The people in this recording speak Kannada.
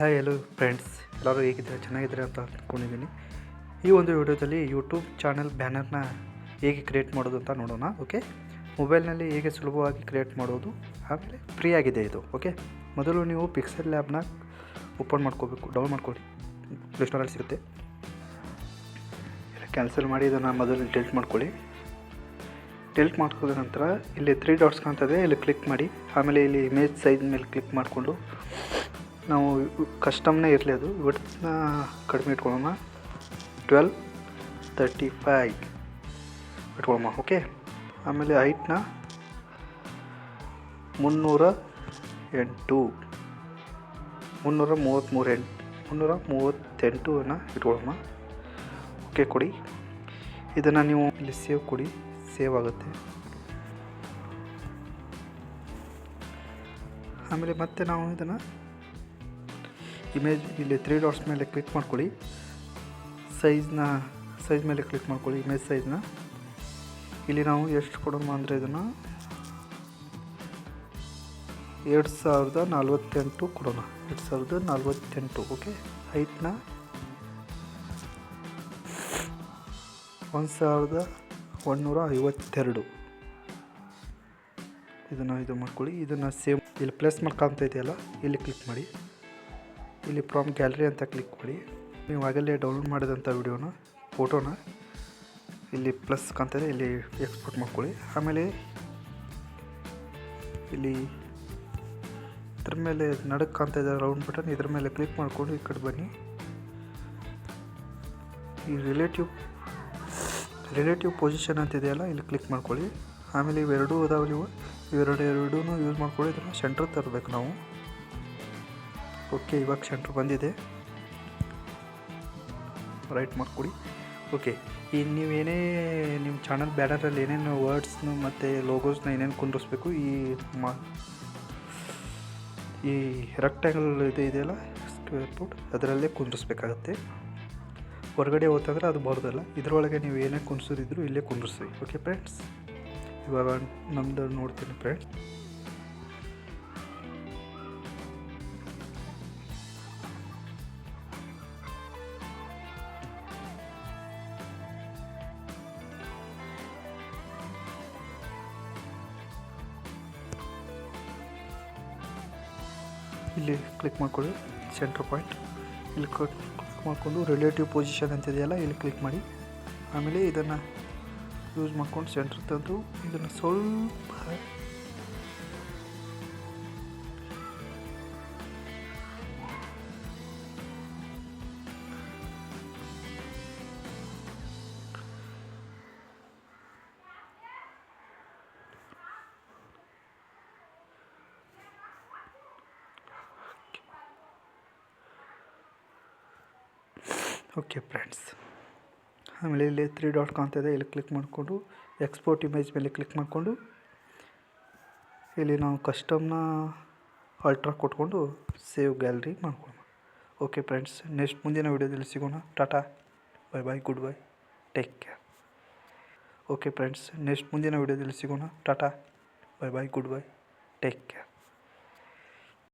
ಹಾಯ್ ಎಲ್ಲೋ ಫ್ರೆಂಡ್ಸ್ ಎಲ್ಲರೂ ಹೇಗಿದ್ದಾರೆ? ಚೆನ್ನಾಗಿದ್ದಾರೆ ಅಂತ ಅಂದ್ಕೊಂಡಿದ್ದೀನಿ ಈ ಒಂದು ವಿಡಿಯೋದಲ್ಲಿ ಯೂಟ್ಯೂಬ್ ಚಾನಲ್ ಬ್ಯಾನರ್ನ ಹೇಗೆ ಕ್ರಿಯೇಟ್ ಮಾಡೋದು ಅಂತ ನೋಡೋಣ ಓಕೆ ಮೊಬೈಲ್ನಲ್ಲಿ ಹೇಗೆ ಸುಲಭವಾಗಿ ಕ್ರಿಯೇಟ್ ಮಾಡೋದು, ಆಮೇಲೆ ಫ್ರೀ ಆಗಿದೆ ಇದು ಓಕೆ ಮೊದಲು ನೀವು ಪಿಕ್ಸೆಲ್ ಲ್ಯಾಬ್ನ ಓಪನ್ ಮಾಡ್ಕೋಬೇಕು ಡೌನ್ ಮಾಡ್ಕೊಳ್ಳಿ. ಪ್ಲೇಸ್ಟೋರಲ್ಲಿ ಸಿಗುತ್ತೆ. ಕ್ಯಾನ್ಸಲ್ ಮಾಡಿ ಇದನ್ನು ಮೊದಲು ಡೆಲ್ಟ್ ಮಾಡ್ಕೊಳ್ಳಿ. ಟೆಲ್ಟ್ ಮಾಡ್ಕೊಂಡ ನಂತರ ಇಲ್ಲಿ ತ್ರೀ ಡಾಟ್ಸ್ ಕಾಣ್ತದೆ ಇಲ್ಲಿ ಕ್ಲಿಕ್ ಮಾಡಿ. ಆಮೇಲೆ ಇಲ್ಲಿ ಇಮೇಜ್ ಸೈಜ್ ಮೇಲೆ ಕ್ಲಿಕ್ ಮಾಡಿಕೊಂಡು ನಾವು ಕಸ್ಟಮ್ನೇ ಇರಲಿ ಅದು ಇವತ್ತನ್ನ ಕಡಿಮೆ ಇಟ್ಕೊಳ್ಳೋಣ. ಟ್ವೆಲ್ ತರ್ಟಿ ಫೈವ್ ಇಟ್ಕೊಳ್ಳೋಣ ಓಕೆ ಆಮೇಲೆ ಹೈಟ್ನ ಮುನ್ನೂರ ಎಂಟು. ಮುನ್ನೂರ ಮೂವತ್ತ್ಮೂರು ಎಂಟು, ಮುನ್ನೂರ ಮೂವತ್ತೆಂಟುನ ಇಟ್ಕೊಳ್ಳೋಣ. ಓಕೆ ಕೊಡಿ. ಇದನ್ನು ನೀವು ಇಲ್ಲಿ ಸೇವ್ ಕೊಡಿ ಸೇವ್ ಆಗುತ್ತೆ. ಆಮೇಲೆ ಮತ್ತೆ ನಾವು ಇದನ್ನು ಇಮೇಜ್ ಇಲ್ಲಿ ತ್ರೀ ಡಾಟ್ಸ್ ಮೇಲೆ ಕ್ಲಿಕ್ ಮಾಡ್ಕೊಳ್ಳಿ. ಸೈಜ್ನ ಸೈಜ್ ಮೇಲೆ ಕ್ಲಿಕ್ ಮಾಡ್ಕೊಳ್ಳಿ ಇಮೇಜ್ ಸೈಜ್ನ ಇಲ್ಲಿ ನಾವು ಎಷ್ಟು ಕೊಡೋಣ ಅಂದರೆ ಇದನ್ನು ಎರಡು ಸಾವಿರದ ನಲ್ವತ್ತೆಂಟು ಕೊಡೋಣ. ಎರಡು ಸಾವಿರದ ನಲ್ವತ್ತೆಂಟು ಓಕೆ ಹೈಟ್ನ ಒಂದು ಸಾವಿರದ ಒಂದುನೂರ ಐವತ್ತೆರಡು. ಇದನ್ನು ಇದು ಮಾಡ್ಕೊಳ್ಳಿ. ಇದನ್ನು ಸೇವ್ ಇಲ್ಲಿ ಪ್ಲಸ್ ಮಾರ್ಕ್ ಅಲ್ಲ ಇದೆಯಲ್ಲ, ಇಲ್ಲಿ ಕ್ಲಿಕ್ ಮಾಡಿ. ಇಲ್ಲಿ ಫ್ರಾಮ್ ಗ್ಯಾಲರಿ ಅಂತ ಕ್ಲಿಕ್ ಮಾಡಿ. ನೀವು ಆಗಲೇ ಡೌನ್ಲೋಡ್ ಮಾಡಿದಂಥ ವಿಡಿಯೋನ ಫೋಟೋನ ಇಲ್ಲಿ ಪ್ಲಸ್ ಕಾಣ್ತದೆ, ಇಲ್ಲಿ ಎಕ್ಸ್ಪೋರ್ಟ್ ಮಾಡ್ಕೊಳ್ಳಿ. ಆಮೇಲೆ ಇಲ್ಲಿ ಇದ್ರ ಮೇಲೆ ನಡಕ್ಕೆ ಕಾಣ್ತಾ ಇದೆ ರೌಂಡ್ ಬಟನ್ ಇದ್ರ ಮೇಲೆ ಕ್ಲಿಕ್ ಮಾಡಿಕೊಂಡು ಈ ಕಡೆ ಬನ್ನಿ. ಈ ರಿಲೇಟಿವ್ ರಿಲೇಟಿವ್ ಪೊಸಿಷನ್ ಅಂತ ಇದೆಯಲ್ಲ, ಇಲ್ಲಿ ಕ್ಲಿಕ್ ಮಾಡ್ಕೊಳ್ಳಿ. ಆಮೇಲೆ ಇವೆರಡೂ ಅದಾವೆ ನೀವು. ಇವೆರಡು ಎರಡೂ ಯೂಸ್ ಮಾಡ್ಕೊಳ್ಳಿ ಇದನ್ನು ಸೆಂಟ್ರ್ ತರಬೇಕು ನಾವು. ಓಕೆ ಇವಾಗ ಸೆಂಟ್ರ್ ಬಂದಿದೆ. ರೈಟ್ ಮಾಡಿಕೊಡಿ ಓಕೆ ಈಗ ನೀವೇನೇ ನಿಮ್ಮ ಚಾನಲ್ ಬ್ಯಾನರಲ್ಲಿ ಏನೇನು ವರ್ಡ್ಸ್ನು ಮತ್ತು ಲೋಗೋಸ್ನ ಏನೇನು ಕುಂದಿರಿಸ್ಬೇಕು, ಈ ಮಾ ಈ ರೆಕ್ಟ್ಯಾಂಗಲ್ ಇದೆ ಇದೆಯಲ್ಲ ಸ್ಕ್ವೇರ್ ಫುಟ್ ಅದರಲ್ಲೇ ಕುಂದಿರಿಸ್ಬೇಕಾಗತ್ತೆ. ಹೊರಗಡೆ ಹೋತಂದ್ರೆ ಅದು ಬರೋದಲ್ಲ, ಇದರೊಳಗೆ ನೀವು ಏನೇ ಕುಂದಿಸೋದಿದ್ರು ಇಲ್ಲೇ ಕುಂದಿರ್ಸಿ ಓಕೆ ಫ್ರೆಂಡ್ಸ್ ಇವಾಗ ನಮ್ಮದು ನೋಡ್ತೀನಿ ಫ್ರೆಂಡ್ಸ್ ಇಲ್ಲಿ ಕ್ಲಿಕ್ ಮಾಡ್ಕೊಳ್ಳಿ ಸೆಂಟ್ರ್ ಪಾಯಿಂಟ್ ಇಲ್ಲಿ ಕ್ಲಿಕ್ ಮಾಡಿಕೊಂಡು ರಿಲೇಟಿವ್ ಪೊಸಿಷನ್ ಅಂತಿದೆಯಲ್ಲ, ಇಲ್ಲಿ ಕ್ಲಿಕ್ ಮಾಡಿ. ಆಮೇಲೆ ಇದನ್ನು ಯೂಸ್ ಮಾಡ್ಕೊಂಡು ಸೆಂಟ್ರ್ ತಂದು, ಇದನ್ನು ಸ್ವಲ್ಪ ಓಕೆ ಫ್ರೆಂಡ್ಸ್ ಆಮೇಲೆ ಇಲ್ಲಿ ತ್ರೀ ಡಾಟ್ ಕಾಣ್ತಾಯಿದೆ ಇಲ್ಲಿ ಕ್ಲಿಕ್ ಮಾಡಿಕೊಂಡು ಎಕ್ಸ್ಪೋರ್ಟ್ ಇಮೇಜ್ ಮೇಲೆ ಕ್ಲಿಕ್ ಮಾಡಿಕೊಂಡು, ಇಲ್ಲಿ ನಾವು ಕಸ್ಟಮ್ನ ಅಲ್ಟ್ರಾ ಕೊಟ್ಕೊಂಡು ಸೇವ್ ಗ್ಯಾಲರಿ ಮಾಡ್ಕೊಳ್ಳೋಣ. ಓಕೆ ಫ್ರೆಂಡ್ಸ್ ನೆಕ್ಸ್ಟ್ ಮುಂದಿನ ವೀಡಿಯೋದಲ್ಲಿ ಸಿಗೋಣ. Tata bye bye good bye take care okay friends next ಮುಂದಿನ ವೀಡಿಯೋದಲ್ಲಿ ಸಿಗೋಣ. Tata bye bye good bye take care